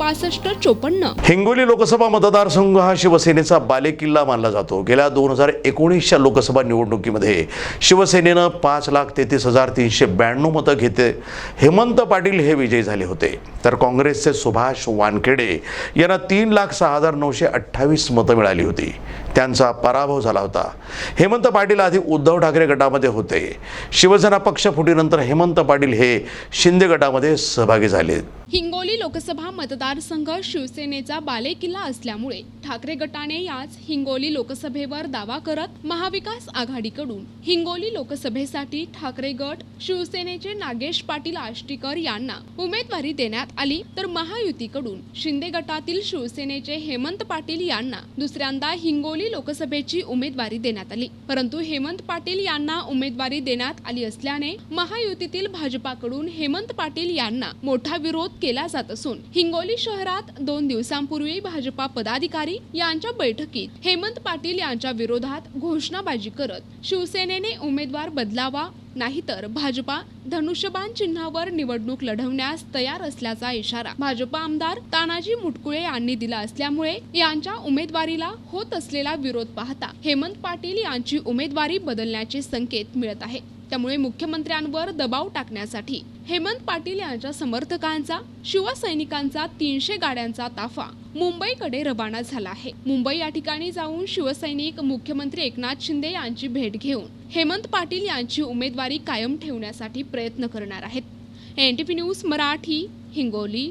पासष्ट चोपन्न. हिंगोली लोकसभा मतदारसंघ हा शिवसेनेचा बालेकिल्ला मानला जातो. गेल्या दोन हजार एकोणीसच्या लोकसभा निवडणुकीमध्ये शिवसेनेनं पाच लाख तेहतीस हजार तीनशे ब्याण्णव मतं घेते. हेमंत पाटील हे विजयी झाले होते. तर काँग्रेसचे सुभाष वानखेडे यांना तीन लाख सहा हजार नऊशे अठ्ठावीस मतं मिळाली होती. त्यांचा पराभव झाला होता. हेमंत पाटील आधी उद्धव ठाकरे गटामध्ये होते. शिवसेना पक्ष फुटीनंतर हेमंत पाटील हे शिंदे गटामध्ये सहभागी झाले. हिंगोली लोकसभा मतदारसंघ शिवसेनेचा बालेकिल्ला असल्यामुळे ठाकरे गटाने याच हिंगोली लोकसभेवर दावा करत महाविकास आघाडीकडून हिंगोली लोकसभेसाठी ठाकरे गट शिवसेनेचे नागेश पाटील आष्टीकर यांना उमेदवारी देण्यात आली. तर महायुतीकडून शिंदे गटातील शिवसेनेचे हेमंत पाटील यांना दुसऱ्यांदा हिंगोली लोकसभेची उमेदवारी देण्यात आली. परंतु हेमंत पाटील यांना उमेदवारी देण्यात आली असल्याने महायुतीतील भाजपाकडून हेमंत पाटील यांना मोठा विरोध केला जात असून हिंगोली शहरात दोन दिवसांपूर्वी भाजपा पदाधिकारी यांच्या बैठकीत हेमंत पाटील यांच्या विरोधात घोषणाबाजी करत शिवसेनेने उमेदवार बदलावा नाहीतर भाजपा धनुष्यबाण चिन्हावर निवडणूक लढवण्यास तयार असल्याचा इशारा भाजपा आमदार तानाजी मुटकुळे यांनी दिला असल्यामुळे यांच्या उमेदवारीला होत असलेला विरोध पाहता हेमंत पाटील यांची उमेदवारी बदलण्याचे संकेत मिळत आहे. त्यामुळे मुख्यमंत्र्यांवर दबाव टाकण्यासाठी हेमंत पाटील यांच्या समर्थकांचा शिवसैनिकांचा तीनशे गाड्यांचा ताफा मुंबईकडे रवाना झाला आहे. मुंबई या ठिकाणी जाऊन शिवसैनिक मुख्यमंत्री एकनाथ शिंदे यांची भेट घेऊन हेमंत पाटील यांची उमेदवारी कायम ठेवण्यासाठी प्रयत्न करणार आहेत. N T news Marathi Hingoli.